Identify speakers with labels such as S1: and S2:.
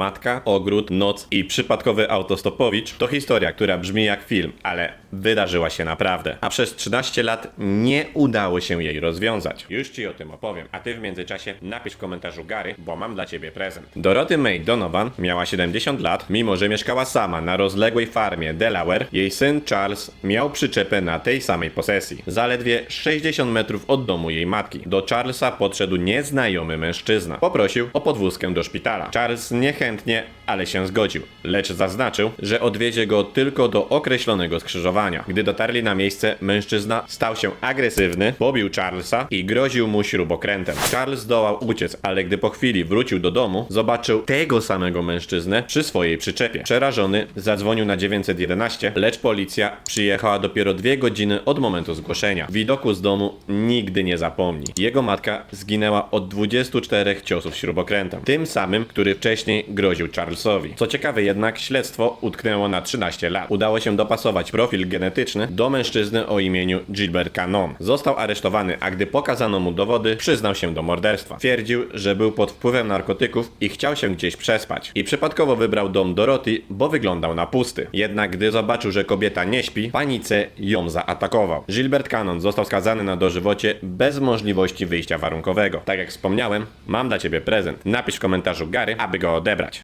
S1: Matka, ogród, noc i przypadkowy autostopowicz to historia, która brzmi jak film, ale wydarzyła się naprawdę. A przez 13 lat nie udało się jej rozwiązać. Już ci o tym opowiem, a ty w międzyczasie napisz w komentarzu Gary, bo mam dla ciebie prezent. Dorothy May Donovan miała 70 lat, mimo że mieszkała sama na rozległej farmie Delaware, jej syn Charles miał przyczepę na tej samej posesji, zaledwie 60 metrów od domu jej matki. Do Charlesa podszedł nieznajomy mężczyzna. Poprosił o podwózkę do szpitala. Charles niechętnie, ale się zgodził, lecz zaznaczył, że odwiedzie go tylko do określonego skrzyżowania. Gdy dotarli na miejsce, mężczyzna stał się agresywny, pobił Charlesa i groził mu śrubokrętem. Charles zdołał uciec, ale gdy po chwili wrócił do domu, zobaczył tego samego mężczyznę przy swojej przyczepie. Przerażony zadzwonił na 911, lecz policja przyjechała dopiero dwie godziny od momentu zgłoszenia. Widoku z domu nigdy nie zapomni. Jego matka zginęła od 24 ciosów śrubokrętem, tym samym, który wcześniej groził Charlesowi. Co ciekawe jednak, śledztwo utknęło na 13 lat. Udało się dopasować profil genetyczny do mężczyzny o imieniu Gilbert Cannon. Został aresztowany, a gdy pokazano mu dowody, przyznał się do morderstwa. Twierdził, że był pod wpływem narkotyków i chciał się gdzieś przespać. I przypadkowo wybrał dom Dorothy, bo wyglądał na pusty. Jednak gdy zobaczył, że kobieta nie śpi, panice ją zaatakował. Gilbert Cannon został skazany na dożywocie bez możliwości wyjścia warunkowego. Tak jak wspomniałem, mam dla ciebie prezent. Napisz w komentarzu Gary, aby go odebrać.